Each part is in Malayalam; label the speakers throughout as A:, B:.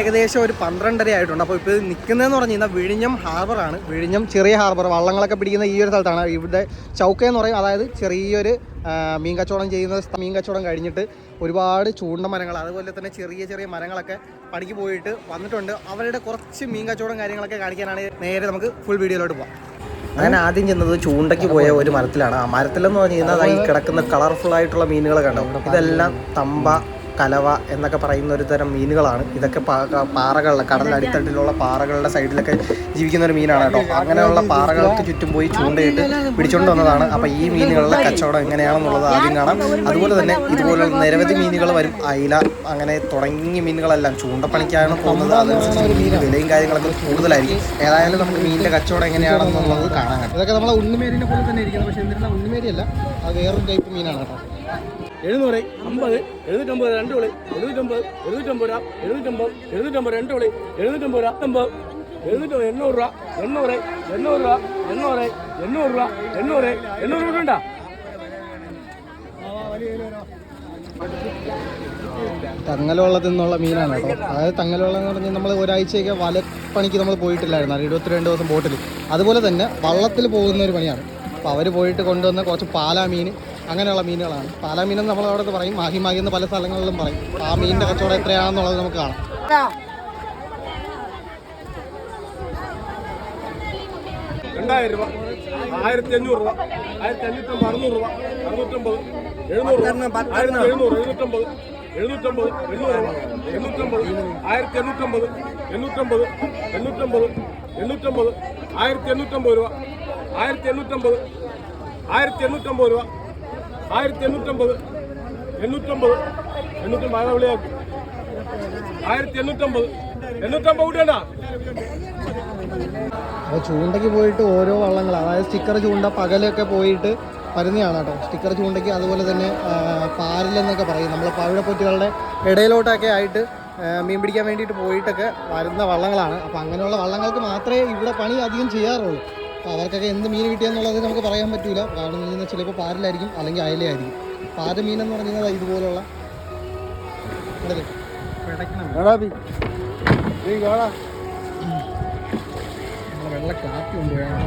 A: ഏകദേശം ഒരു പന്ത്രണ്ടര ആയിട്ടുണ്ട്. അപ്പോൾ ഇപ്പോൾ നിൽക്കുന്നതെന്ന് പറഞ്ഞു കഴിഞ്ഞാൽ വിഴിഞ്ഞം ഹാർബറാണ് വിഴിഞ്ഞം ചെറിയ ഹാർബർ വള്ളങ്ങളൊക്കെ പിടിക്കുന്ന ഈ ഒരു സ്ഥലത്താണ്. ഇവിടെ ചൗക്ക എന്ന് പറയും. അതായത് ചെറിയൊരു മീൻ കച്ചവടം ചെയ്യുന്ന മീൻ കച്ചവടം കഴിഞ്ഞിട്ട് ഒരുപാട് ചൂണ്ട മരങ്ങൾ അതുപോലെ തന്നെ ചെറിയ ചെറിയ മരങ്ങളൊക്കെ പണിക്ക് പോയിട്ട് വന്നിട്ടുണ്ട്. അവരുടെ കുറച്ച് മീൻ കച്ചവടം കാര്യങ്ങളൊക്കെ കാണിക്കാനാണ് നേരെ നമുക്ക് ഫുൾ വീഡിയോയിലോട്ട് പോകാം അങ്ങനെ ആദ്യം ചെന്നത് ചൂണ്ടയ്ക്ക് പോയ ഒരു മരത്തിലാണ്. ആ മരത്തിലെന്ന് പറഞ്ഞു കഴിഞ്ഞാൽ ഈ കിടക്കുന്ന കളർഫുൾ ആയിട്ടുള്ള മീനുകൾ കണ്ടോ ഇതെല്ലാം തമ്പ കലവ എന്നൊക്കെ പറയുന്ന ഒരു തരം മീനുകളാണ്. ഇതൊക്കെ പാറകളിലെ കടലടിത്തട്ടിലുള്ള പാറകളുടെ സൈഡിലൊക്കെ ജീവിക്കുന്ന ഒരു മീനാണ് കേട്ടോ. അങ്ങനെയുള്ള പാറകൾക്ക് ചുറ്റും പോയി ചൂണ്ടയിട്ട് പിടിച്ചുകൊണ്ട് വന്നതാണ്. അപ്പോൾ ഈ മീനുകളുടെ കച്ചവടം എങ്ങനെയാണെന്നുള്ളത് ആദ്യം കാണാം. അതുപോലെ തന്നെ ഇതുപോലുള്ള നിരവധി മീനുകൾ വരും. അയില അങ്ങനെ തുടങ്ങിയ മീനുകളെല്ലാം ചൂണ്ടപ്പണിക്കാണ് പോകുന്നത്. അതനുസരിച്ച് മീൻ വിലയും കാര്യങ്ങളൊക്കെ കൂടുതലായിരിക്കും. ഏതായാലും നമുക്ക് മീനിന്റെ കച്ചവടം എങ്ങനെയാണെന്നുള്ളത് കാണാൻ ഇതൊക്കെ നമ്മളെ ഉണ്ണുമേരിനെ പോലെ തന്നെ ഇരിക്കുന്നത് പക്ഷേ എന്നിരുന്ന ഉണ്ണുമേരിയല്ല അത് വേറൊരു ടൈപ്പ് മീനാണ് കേട്ടോ.
B: എഴുന്നൂറ് അമ്പത് എഴുന്നൂറ്റമ്പത് രണ്ട് വിളി. എഴുന്നൂറ്റമ്പത് എഴുന്നൂറ്റമ്പത് രൂപ എഴുന്നൂറ്റമ്പത് എഴുന്നൂറ്റമ്പത് രണ്ട് വിളി. എഴുന്നൂറ്റമ്പത് രൂപ അമ്പത്. എഴുന്നൂറ്റമ്പത് എണ്ണൂറ് രൂപ. എണ്ണൂറ് എണ്ണൂറ് രൂപ. എണ്ണൂറ് എണ്ണൂറ് രൂപ. എണ്ണൂറ് എണ്ണൂറ് രൂപ ഉണ്ടാ?
A: തങ്ങലവള്ളത്തിൽ നിന്നുള്ള മീനാണ് കേട്ടോ. അതായത് തങ്ങലവള്ളം എന്ന് പറഞ്ഞാൽ നമ്മൾ ഒരാഴ്ചയൊക്കെ വലപ്പണിക്ക് നമ്മൾ പോയിട്ടില്ലായിരുന്നു. ഇരുപത്തിരണ്ട് ദിവസം ബോട്ടിൽ അതുപോലെ തന്നെ വള്ളത്തിൽ പോകുന്ന ഒരു പണിയാണ്. അപ്പോൾ അവർ പോയിട്ട് കൊണ്ടുവന്ന കുറച്ച് പാലാ മീൻ അങ്ങനെയുള്ള മീനുകളാണ്. പാല മീനെന്ന് നമ്മൾ അവിടെ പറയും. മാഹി മാഹി എന്ന് പല സ്ഥലങ്ങളിലും പറയും. ആ മീനിന്റെ കച്ചവടം എത്രയാണെന്നുള്ളത് നമുക്ക് കാണാം.
B: രണ്ടായിരം രൂപ. ആയിരത്തി അഞ്ഞൂറ് രൂപ. ആയിരത്തി അഞ്ഞൂറ്റമ്പത് അറുന്നൂറ് രൂപ. അറുന്നൂറ്റമ്പത് എഴുന്നൂറ് രൂപ. ആയിരത്തി എഴുന്നൂറ് എഴുന്നൂറ്റമ്പത് എഴുന്നൂറ്റമ്പത് എണ്ണൂറ് രൂപ. എണ്ണൂറ്റമ്പത് ആയിരത്തി എണ്ണൂറ്റമ്പത് എണ്ണൂറ്റമ്പത് എണ്ണൂറ്റമ്പത് എണ്ണൂറ്റമ്പത് ആയിരത്തി എണ്ണൂറ്റമ്പത് രൂപ. ആയിരത്തി എണ്ണൂറ്റമ്പത് ആയിരത്തി എണ്ണൂറ്റമ്പത് രൂപ. ആയിരത്തി എണ്ണൂറ്റമ്പത് എണ്ണൂറ്റമ്പത് എണ്ണൂറ്റമ്പത് അതാ വിളിയാക്കി? ആയിരത്തി എണ്ണൂറ്റമ്പത് എണ്ണൂറ്റമ്പത് കൂട്ടിയണ്ട?
A: അപ്പോൾ ചൂണ്ടയ്ക്ക് പോയിട്ട് ഓരോ വള്ളങ്ങൾ അതായത് സ്റ്റിക്കർ ചൂണ്ട പകലൊക്കെ പോയിട്ട് വരുന്നതാണ് കേട്ടോ. സ്റ്റിക്കർ ചൂണ്ടയ്ക്ക് അതുപോലെ തന്നെ പാരലെന്നൊക്കെ പറയും. നമ്മൾ പവിഴപ്പൊറ്റുകളുടെ ഇടയിലോട്ടൊക്കെ ആയിട്ട് മീൻ പിടിക്കാൻ വേണ്ടിയിട്ട് പോയിട്ടൊക്കെ വരുന്ന വള്ളങ്ങളാണ്. അപ്പോൾ അങ്ങനെയുള്ള വള്ളങ്ങൾക്ക് മാത്രമേ ഇവിടെ പണി അധികം ചെയ്യാറുള്ളൂ. അപ്പോൾ അവർക്കൊക്കെ എന്ത് മീൻ കിട്ടിയെന്നുള്ളത് നമുക്ക് പറയാൻ പറ്റില്ല കാരണം എന്ന് വെച്ചാൽ ചിലപ്പോൾ പാരലായിരിക്കും അല്ലെങ്കിൽ അയലയായിരിക്കും. പാര മീൻ എന്ന് പറഞ്ഞാൽ ഇതുപോലുള്ള വെള്ള കാപ്പി കൊണ്ടുപോയാണ്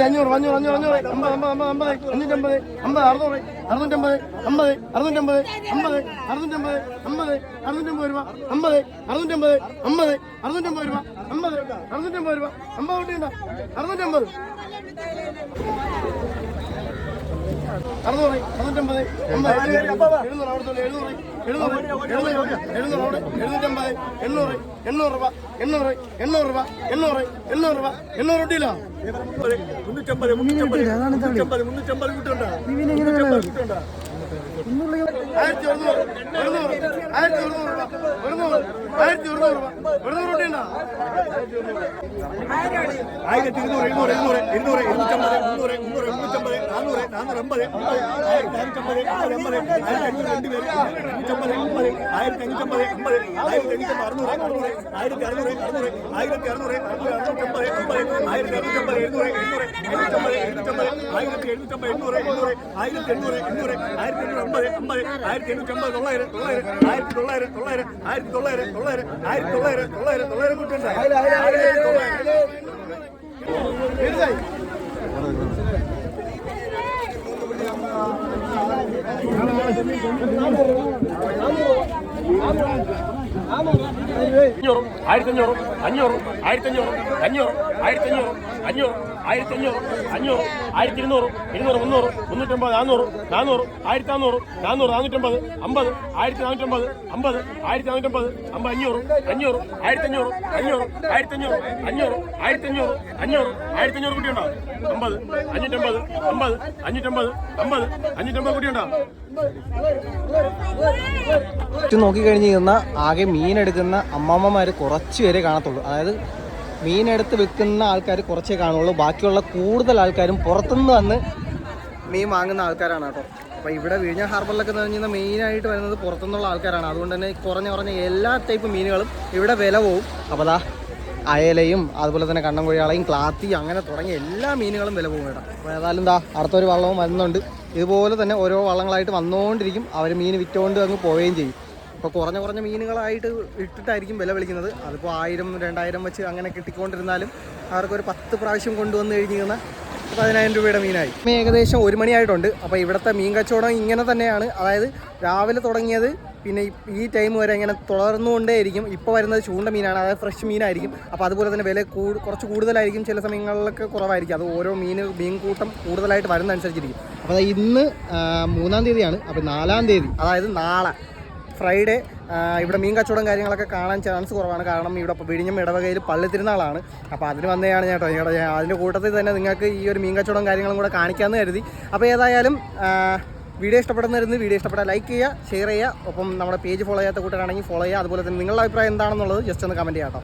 B: അഞ്ഞൂറ് അഞ്ഞൂറ് അഞ്ഞൂറ് അഞ്ഞൂറ്. അമ്പത് അമ്പത് അമ്പത് അമ്പത്. അഞ്ഞൂറ്റമ്പത് അമ്പത് അറുന്നൂറ്. അറുന്നൂറ്റമ്പത് അമ്പത് അറുന്നൂറ്റമ്പത് അമ്പത് അറുന്നൂറ്റമ്പത് അമ്പത് അറുന്നൂറ്റമ്പത് രൂപ. അമ്പത് അറുന്നൂറ്റമ്പത് അമ്പത് അറുന്നൂറ്റമ്പത് രൂപ. അമ്പത് അറുന്നൂറ്റമ്പത് രൂപ. അമ്പത് കുട്ടിയുണ്ടോ അറുന്നൂറ്റമ്പത്. അറുന്നൂറ് അറുന്നൂറ്റമ്പത് എഴുന്നൂറ് അവിടുത്തെ എഴുന്നൂറ് എഴുന്നൂറ് എഴുന്നൂറ് എഴുന്നൂറ് അവിടെ എഴുന്നൂറ്റമ്പത് എണ്ണൂറ് എണ്ണൂറ് രൂപ എണ്ണൂറ് എണ്ണൂറ് രൂപ എണ്ണൂറ് എണ്ണൂറ് രൂപ എണ്ണൂറ് കുട്ടിയില്ലോ മുന്നൂറ്റമ്പത് മുന്നൂറ്റമ്പത് മുന്നൂറ്റമ്പത് മുന്നൂറ്റമ്പത് കുട്ടിയുണ്ടോ മുന്നൂറ്റമ്പത് കുട്ടിയുണ്ടോ ആയിരത്തി ഒരുന്നൂറ് ഒരുന്നൂറ് ആയിരത്തി ഒരുന്നൂറ് രൂപ ഒരുന്നൂറ് ആയിരത്തി ഇരുന്നൂറ് ഇരുന്നൂറ് ഇരുന്നൂറ് ഇരുന്നൂറ് ഇരുന്നൂറ്റമ്പത് മുന്നൂറ് മുന്നൂറ് മുന്നൂറ്റമ്പത് നാനൂറ് നാനൂറ് അമ്പത് ആയിരത്തി അഞ്ഞൂറ്റമ്പത് അമ്പത് ആയിരത്തി അഞ്ഞൂറ് രണ്ട് പേര് അഞ്ഞൂറ്റമ്പത് അമ്പത് അറുന്നൂറ് അറുന്നൂറ് ആയിരത്തി അറുന്നൂറ് അറുന്നൂറ് ആയിരത്തി അറുന്നൂറ് അറുന്നൂറ് അറുന്നൂറ്റമ്പത് അമ്പത് അറുന്നൂറ്റമ്പത് എഴുന്നൂറ് ആയിരത്തി എഴുന്നൂറ്റമ്പത് എണ്ണൂറ് എണ്ണൂറ് ആയിരത്തി എണ്ണൂറ് എണ്ണൂറ് ആയിരത്തി എണ്ണൂറ് അമ്പത് അമ്പത് ആയിരത്തി എണ്ണൂറ്റമ്പത് തൊള്ളായിരം തൊള്ളായിരം ആയിരത്തി തൊള്ളായിരം തൊള്ളായിരം ആയിരത്തി തൊള്ളായിരം തൊള്ളായിരം ആയിരത്തി തൊള്ളായിരം തൊള്ളായിരം തൊള്ളായിരം കുട്ടുണ്ട് അഞ്ഞൂറും ആയിരത്തഞ്ഞൂറും അഞ്ഞൂറും ആയിരത്തഞ്ഞൂറും അഞ്ഞൂറും ആയിരത്തഞ്ഞൂറും അഞ്ഞൂറ് ആയിരത്തി അഞ്ഞൂറ് അഞ്ഞൂറ് ആയിരത്തി അഞ്ഞൂറ് അഞ്ഞൂറ്. ആയിരത്തി അഞ്ഞൂറ് അഞ്ഞൂറ് ആയിരത്തി ഇരുന്നൂറ് ഇരുന്നൂറ് മുന്നൂറ് മുന്നൂറ്റമ്പത് നാനൂറ് നാനൂറ് ആയിരത്തി നാന്നൂറ് നാനൂറ് നാനൂറ്റമ്പത് അമ്പത് ആയിരത്തി നാനൂറ്റമ്പത് അമ്പത് ആയിരത്തി നാനൂറ്റമ്പത് അമ്പത് അഞ്ഞൂറ് അഞ്ഞൂറ് ആയിരത്തി അഞ്ഞൂറ് അഞ്ഞൂറ് ആയിരത്തി അഞ്ഞൂറ് അഞ്ഞൂറ് ആയിരത്തി അഞ്ഞൂറ് അഞ്ഞൂറ് ആയിരത്തി അഞ്ഞൂറ് കുട്ടിയുണ്ടോ? അമ്പത് അഞ്ഞൂറ്റമ്പത് അമ്പത് അഞ്ഞൂറ്റമ്പത് അമ്പത് അഞ്ഞൂറ്റമ്പത് കുട്ടിയുണ്ടോ?
A: ചുറ്റും നോക്കിക്കഴിഞ്ഞ് കഴിഞ്ഞാൽ ആകെ മീനെടുക്കുന്ന അമ്മമ്മമാർ കുറച്ച് പേരെ കാണത്തുള്ളൂ. അതായത് മീനെടുത്ത് വിൽക്കുന്ന ആൾക്കാർ കുറച്ചേ കാണുള്ളൂ. ബാക്കിയുള്ള കൂടുതൽ ആൾക്കാരും പുറത്തുനിന്ന് വന്ന് മീൻ വാങ്ങുന്ന ആൾക്കാരാണ് കേട്ടോ. അപ്പോൾ ഇവിടെ വിഴിഞ്ഞ ഹാർബറിലൊക്കെ എന്ന് പറഞ്ഞാൽ മെയിനായിട്ട് വരുന്നത് പുറത്തുനിന്നുള്ള ആൾക്കാരാണ്. അതുകൊണ്ട് തന്നെ കുറഞ്ഞ കുറഞ്ഞ എല്ലാ ടൈപ്പ് മീനുകളും ഇവിടെ വില പോവും. അപ്പോൾ അതാ അയലയും അതുപോലെ തന്നെ കണ്ണം കണ്ണൻകുഴിയാളയും ക്ലാത്തി അങ്ങനെ തുടങ്ങിയ എല്ലാ മീനുകളും വില പോകും കേട്ടോ. അപ്പോൾ ഏതായാലും ദാ അടുത്തൊരു വള്ളവും വരുന്നുണ്ട്. ഇതുപോലെ തന്നെ ഓരോ വള്ളങ്ങളായിട്ട് വന്നുകൊണ്ടിരിക്കും. അവർ മീൻ വിറ്റുകൊണ്ട് അങ്ങ് പോവുകയും ചെയ്യും. ഇപ്പോൾ കുറഞ്ഞ കുറഞ്ഞ മീനുകളായിട്ട് ഇട്ടിട്ടായിരിക്കും വില വിളിക്കുന്നത്. അതിപ്പോൾ ആയിരം രണ്ടായിരം വെച്ച് അങ്ങനെ കിട്ടിക്കൊണ്ടിരുന്നാലും അവർക്കൊരു പത്ത് പ്രാവശ്യം കൊണ്ടുവന്ന് കഴിഞ്ഞ് കഴിഞ്ഞാൽ പതിനായിരം രൂപയുടെ മീനായി. ഇപ്പം ഏകദേശം ഒരു മണിയായിട്ടുണ്ട്. അപ്പോൾ ഇവിടുത്തെ മീൻ കച്ചവടം ഇങ്ങനെ തന്നെയാണ്. അതായത് രാവിലെ തുടങ്ങിയത് പിന്നെ ഈ- ടൈം വരെ ഇങ്ങനെ തുടർന്നുകൊണ്ടേയിരിക്കും. ഇപ്പോൾ വരുന്നത് ചൂണ്ട മീനാണ്. അതായത് ഫ്രഷ് മീനായിരിക്കും. അപ്പോൾ അതുപോലെ തന്നെ വില കുറച്ച് കൂടുതലായിരിക്കും. ചില സമയങ്ങളിലൊക്കെ കുറവായിരിക്കും. അത് ഓരോ മീൻ മീൻ കൂട്ടം കൂടുതലായിട്ട് വരുന്നതനുസരിച്ചിരിക്കും. അപ്പോൾ ദാ ഇന്ന് മൂന്നാം തീയതിയാണ്. അപ്പോൾ നാലാം തീയതി. അതായത് നാളെ. ഫ്രൈഡേ ഇവിടെ മീൻ കച്ചവടം കാര്യങ്ങളൊക്കെ കാണാൻ ചാൻസ് കുറവാണ്. കാരണം ഇവിടെ വിഴിഞ്ഞം ഇടവകയിൽ പള്ളിത്തിരുന്നാളാണ് അപ്പോൾ അതിന് വന്നതാണ് കേട്ടോ. ഞാൻ അതിന്റെ കൂട്ടത്തിൽ തന്നെ നിങ്ങൾക്ക് ഈ ഒരു മീൻ കച്ചവടം കാര്യങ്ങളും കൂടെ കാണിക്കാമെന്ന് കരുതി. അപ്പോൾ ഏതായാലും വീഡിയോ ഇഷ്ടപ്പെടുന്നവരുന്ന് വീഡിയോ ഇഷ്ടപ്പെട്ടാൽ ലൈക്ക് ചെയ്യുക ഷെയർ ചെയ്യുക. ഒപ്പം നമ്മുടെ പേജ് ഫോളോ ചെയ്യാത്ത കൂട്ടരാണെങ്കിൽ ഫോളോ ചെയ്യുക. അതുപോലെ തന്നെ നിങ്ങളുടെ അഭിപ്രായം എന്താണെന്നുള്ളത് ജസ്റ്റ് ഒന്ന് കമന്റ് ചെയ്യാം